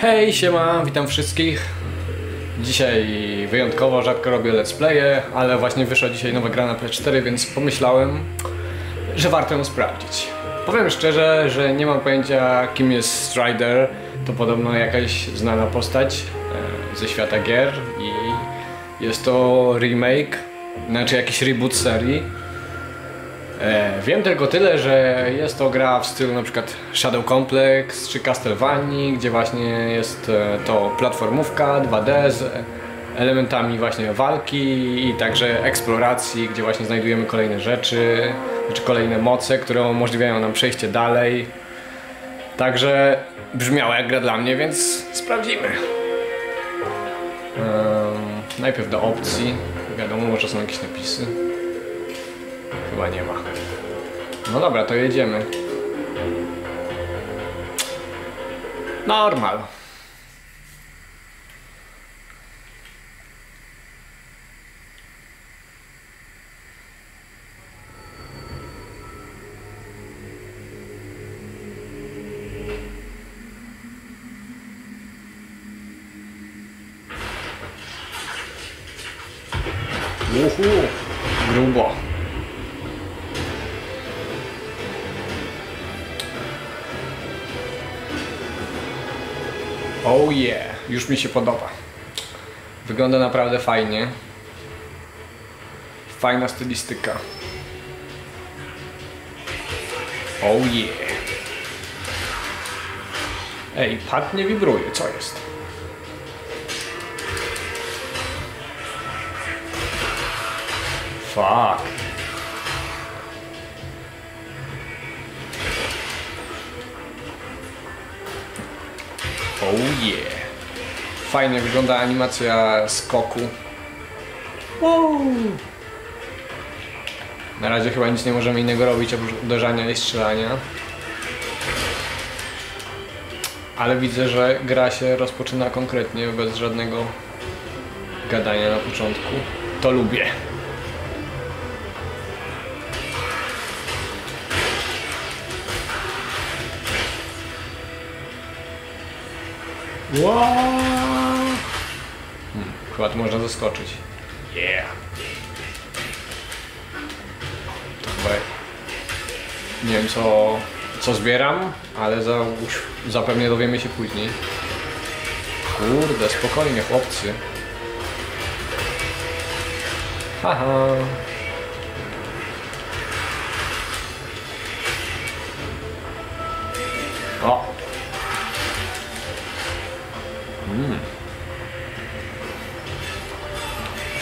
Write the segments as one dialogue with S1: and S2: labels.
S1: Hej, siema, witam wszystkich. Dzisiaj wyjątkowo rzadko robię let's playe, ale właśnie wyszła dzisiaj nowa gra na PS4, więc pomyślałem, że warto ją sprawdzić. Powiem szczerze, że nie mam pojęcia kim jest Strider. To podobno jakaś znana postać e, ze świata gier i jest to remake, znaczy jakiś reboot serii. E, wiem tylko tyle, że jest to gra w stylu na przykład Shadow Complex czy Castlevania, gdzie właśnie jest e, to platformówka 2D z elementami właśnie walki i także eksploracji, gdzie właśnie znajdujemy kolejne rzeczy, czy kolejne moce, które umożliwiają nam przejście dalej. Także brzmiała jak gra dla mnie, więc sprawdzimy. Najpierw do opcji. Wiadomo, może są jakieś napisy. Chyba nie ma. No dobra, to jedziemy. Normal. Uhu, grubo. Oh yeah, już mi się podoba. Wygląda naprawdę fajnie. Fajna stylistyka. Oh yeah. Ej, pad nie wibruje, co jest? Fuck. Oh yeah. Fajnie wygląda animacja skoku. Wow. Na razie chyba nic nie możemy innego robić oprócz uderzania i strzelania. Ale widzę, że gra się rozpoczyna konkretnie, bez żadnego gadania na początku. To lubię. Wow. Hmm, chyba tu można zaskoczyć. Yeah. To chyba... Nie wiem co, co zbieram, ale za, zapewne dowiemy się później. Kurde, spokojnie chłopcy. Haha.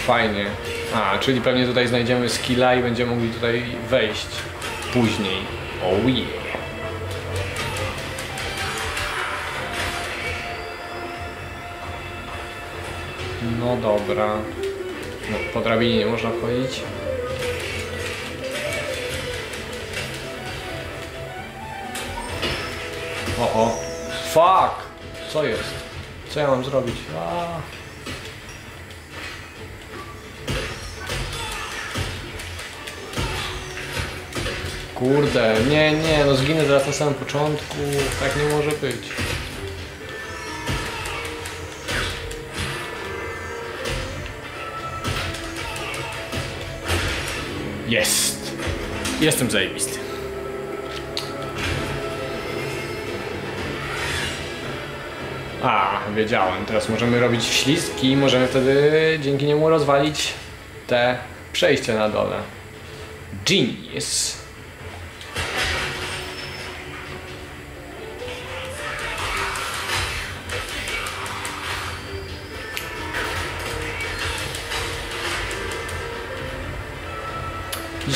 S1: Fajnie. A, czyli pewnie tutaj znajdziemy skilla i będziemy mogli tutaj wejść później. Oh yeah. No dobra. No, po drabinie nie można wchodzić. O, o. Fuck! Co jest? Co ja mam zrobić? Kurde, nie, nie, no zginę teraz na samym początku, tak nie może być. Jest! Jestem zajebisty. A, wiedziałem, teraz możemy robić ślizgi i możemy wtedy dzięki niemu rozwalić te przejścia na dole. Genius!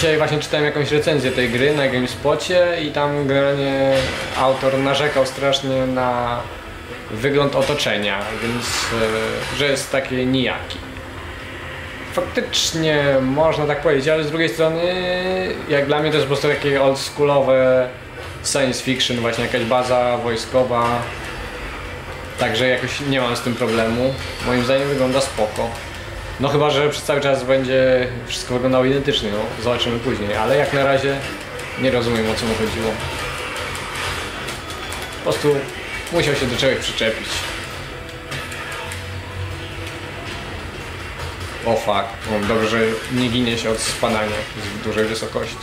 S1: Dzisiaj właśnie czytałem jakąś recenzję tej gry na GameSpocie i tam generalnie autor narzekał strasznie na wygląd otoczenia, więc e, że jest taki nijaki. Faktycznie można tak powiedzieć, ale z drugiej strony jak dla mnie to jest po prostu takie oldschoolowe science fiction, właśnie jakaś baza wojskowa. Także jakoś nie mam z tym problemu. Moim zdaniem wygląda spoko. No chyba, że przez cały czas będzie wszystko wyglądało identycznie, no zobaczymy później, ale jak na razie nie rozumiem o co mu chodziło. Po prostu Musiał się do czegoś przyczepić. O fuck. No, dobrze, że nie ginie się od spadania z dużej wysokości.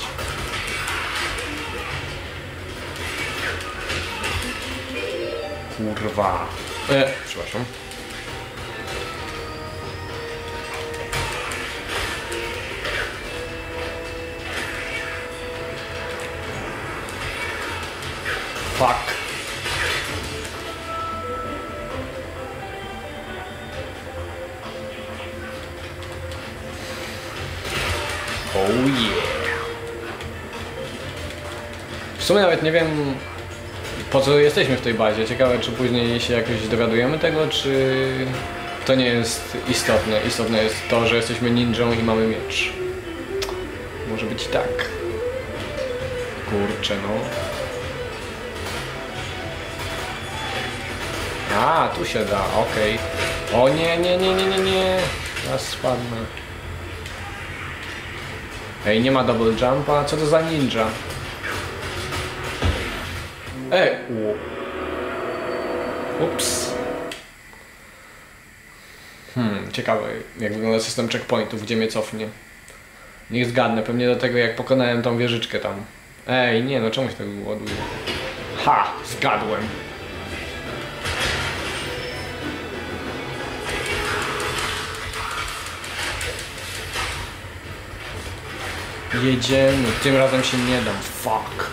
S1: Kurwa. E, przepraszam. Nie wiem po co jesteśmy w tej bazie. Ciekawe czy później się jakoś dowiadujemy tego, czy to nie jest istotne. Istotne jest to, że jesteśmy ninją i mamy miecz. Może być i tak. Kurczę no. A, tu się da, okej. O nie, nie, nie, nie, nie, nie. Teraz spadnę. Ej, nie ma double jumpa. Co to za ninja? Ej. Ups. Hmm, ciekawe jak wygląda system checkpointów, gdzie mnie cofnie. Niech zgadnę, pewnie do tego jak pokonałem tą wieżyczkę tam. Ej, nie no, czemu się tak ładuje? Ha, zgadłem. Jedziemy, tym razem się nie dam, fuck.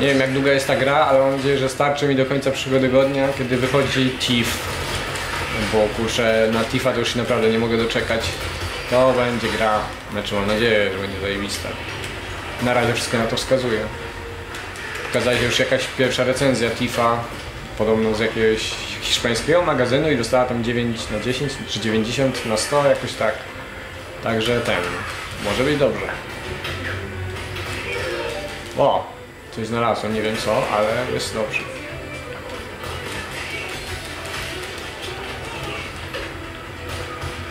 S1: Nie wiem jak długa jest ta gra, ale mam nadzieję, że starczy mi do końca przyszłego tygodnia, kiedy wychodzi Thief. Bo kurczę, na Thiefa to już się naprawdę nie mogę doczekać. To będzie gra, znaczy mam nadzieję, że będzie zajebista. Na razie wszystko na to wskazuje. Pokazała się już jakaś pierwsza recenzja Tifa, podobno z jakiegoś hiszpańskiego magazynu i dostała tam 9 na 10 czy 90 na 100, jakoś tak. Także ten, może być dobrze. O, coś znalazłem, nie wiem co, ale jest dobrze.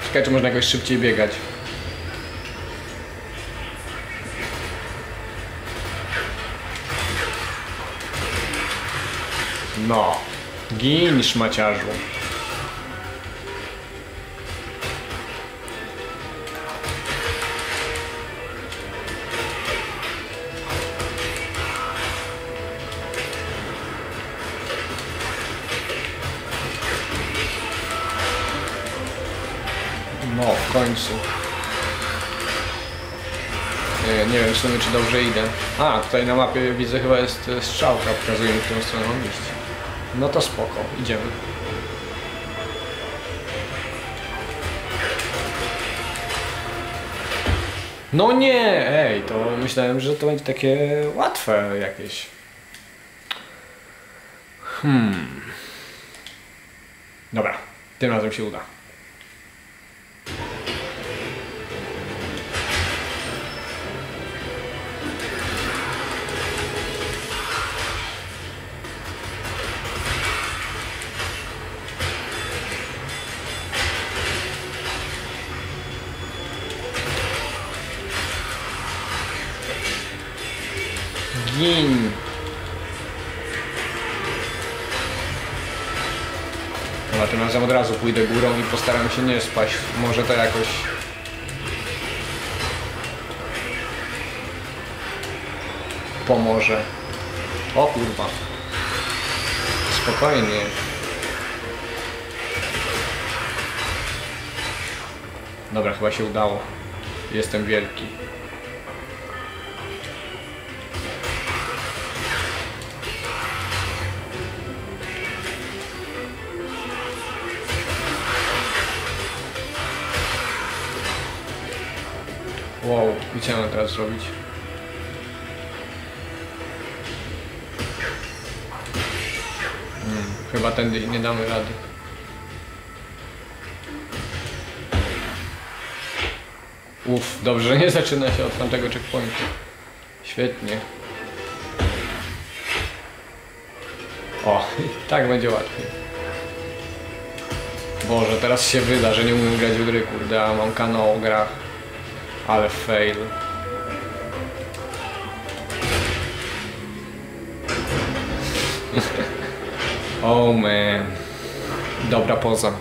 S1: Czekaj, czy można jakoś szybciej biegać. No, gin szmaciarzu. No, w końcu. Nie, nie wiem w sumie czy dobrze idę. A, tutaj na mapie widzę chyba jest e, strzałka, pokazuje mi, w którą stronę mam iść. No to spoko, idziemy. No nie, ej, to myślałem, że to będzie takie łatwe jakieś. Hmm. Dobra, tym razem się uda. Od razu pójdę górą i postaram się nie spaść. Może to jakoś... Pomoże. O kurwa. Spokojnie. Dobra, chyba się udało. Jestem wielki. Mam teraz zrobić? Hmm, chyba tędy nie damy rady. Uff, dobrze, nie zaczyna się od tamtego checkpointu. Świetnie. O, tak będzie łatwiej. Boże, teraz się wyda, że nie umiem grać w gry, kurde, a mam kanał o grach. Ale fail. oh man. Dobra poza.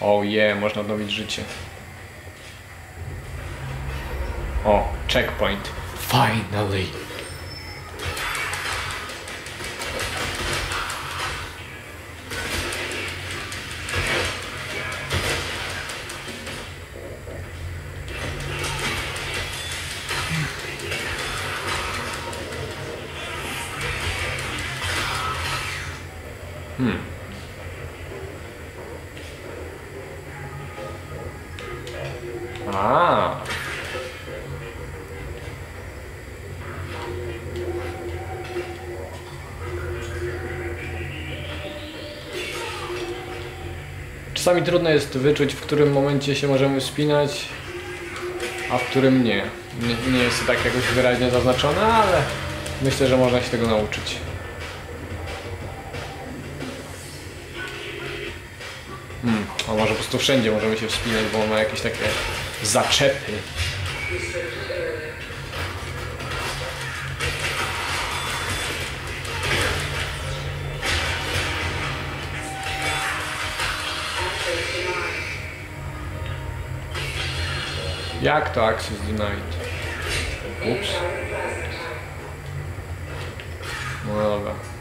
S1: Oh yeah, można odnowić życie. O, checkpoint. Finally. Czasami trudno jest wyczuć, w którym momencie się możemy wspinać, a w którym nie. Nie, nie jest to tak jakoś wyraźnie zaznaczone, ale myślę, że można się tego nauczyć. Hmm, a może po prostu wszędzie możemy się wspinać, bo ma jakieś takie zaczepy. Jak to access denied? Ups. No dobra.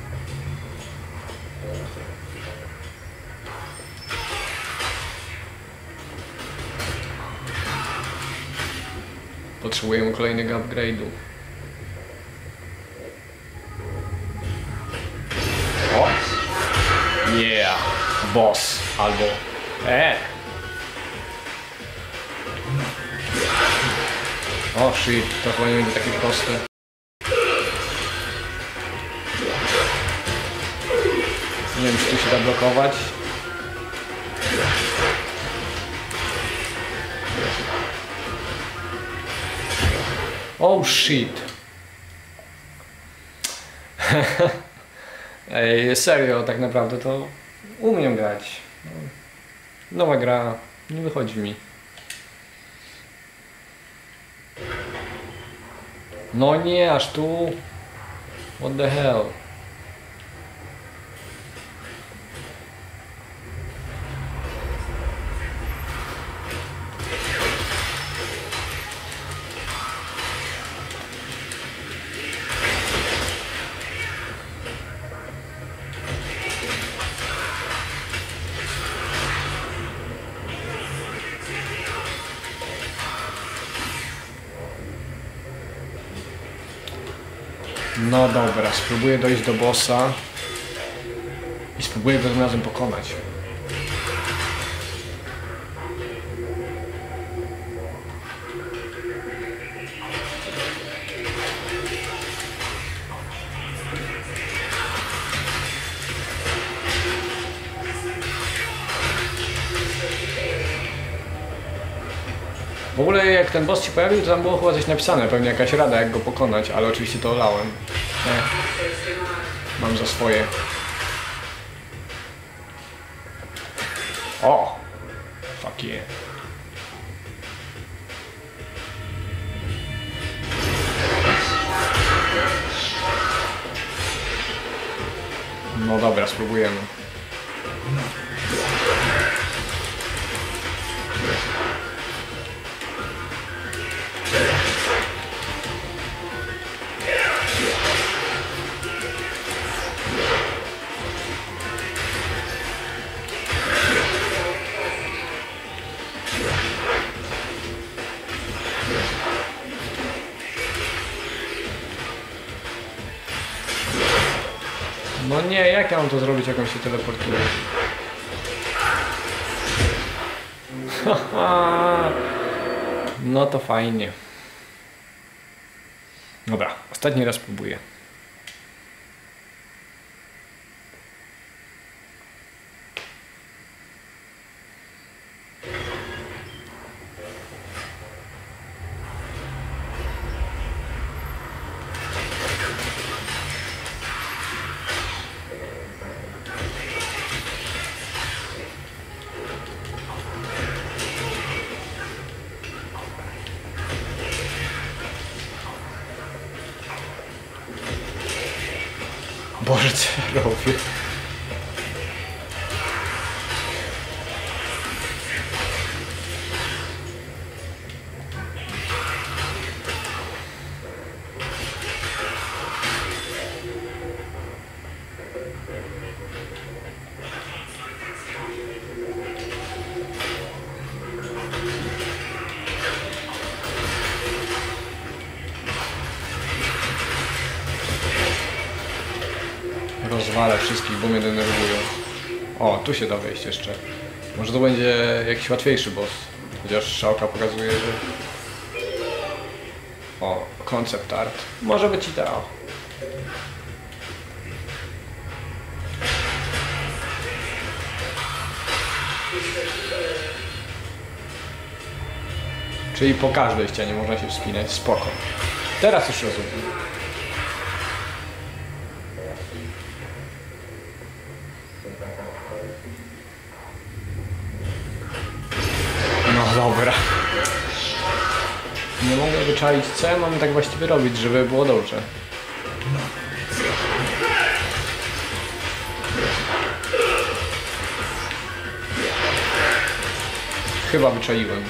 S1: Potrzebujemy kolejnego upgrade'u. O! Yeah! Boss! Albo... E! O shit, to chyba nie będzie takie proste. Nie wiem, czy tu się da blokować. Oh shit. Ej, serio, tak naprawdę to umiem grać. Nowa gra, nie wychodzi mi. No nie, aż tu. What the hell? No dobra, spróbuję dojść do bossa i spróbuję go tym razem pokonać. Ten boss się pojawił, to tam było chyba coś napisane, pewnie jakaś rada jak go pokonać, ale oczywiście to olałem. Nie. Mam za swoje. O! Fuck yeah. No dobra, spróbujemy. Nie, jak ja mam to zrobić, jak on się teleportuje? No to fajnie. Dobra, ostatni raz próbuję. Boże, Rozwalę wszystkich, bo mnie denerwują. O, tu się da wejść jeszcze. Może to będzie jakiś łatwiejszy boss. Chociaż szałka pokazuje, że... O, concept art. Może być ideał. Czyli po każdej ścianie można się wspinać. Spoko. Teraz już rozumiem. Wyczaić, co ja mam tak właściwie robić, żeby było dobrze. Chyba wyczaiłem.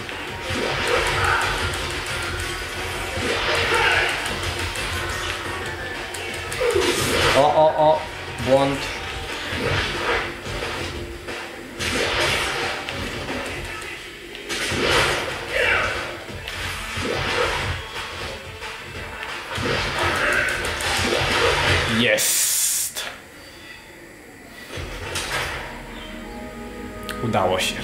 S1: O, o, o, błąd. Jest. Udało się.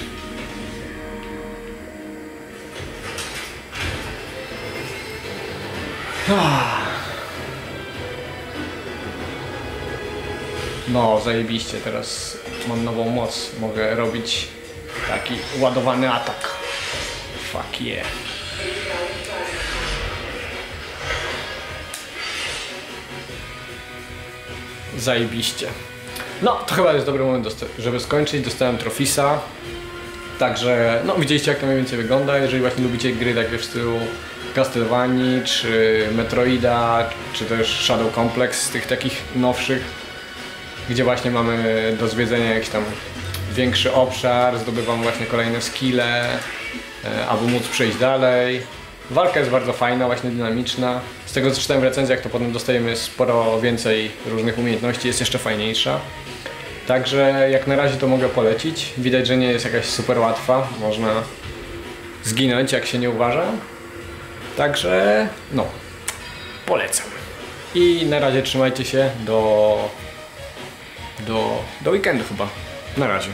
S1: Ah. No, zajebiście, teraz mam nową moc. Mogę robić taki ładowany atak. Fuck yeah. Zajebiście. No, to chyba jest dobry moment, żeby skończyć. Dostałem Trofisa. Także, no widzieliście jak to mniej więcej wygląda. Jeżeli właśnie lubicie gry takie w stylu Castlevanii, czy Metroida, czy też Shadow Complex tych takich nowszych, gdzie właśnie mamy do zwiedzenia jakiś tam większy obszar, zdobywam właśnie kolejne skille, e, aby móc przejść dalej. Walka jest bardzo fajna, właśnie dynamiczna. Z tego co czytałem w recenzjach, to potem dostajemy sporo więcej różnych umiejętności, jest jeszcze fajniejsza. Także jak na razie to mogę polecić. Widać, że nie jest jakaś super łatwa, można zginąć jak się nie uważa. Także no, polecam. I na razie trzymajcie się do, do, do weekendu chyba. Na razie.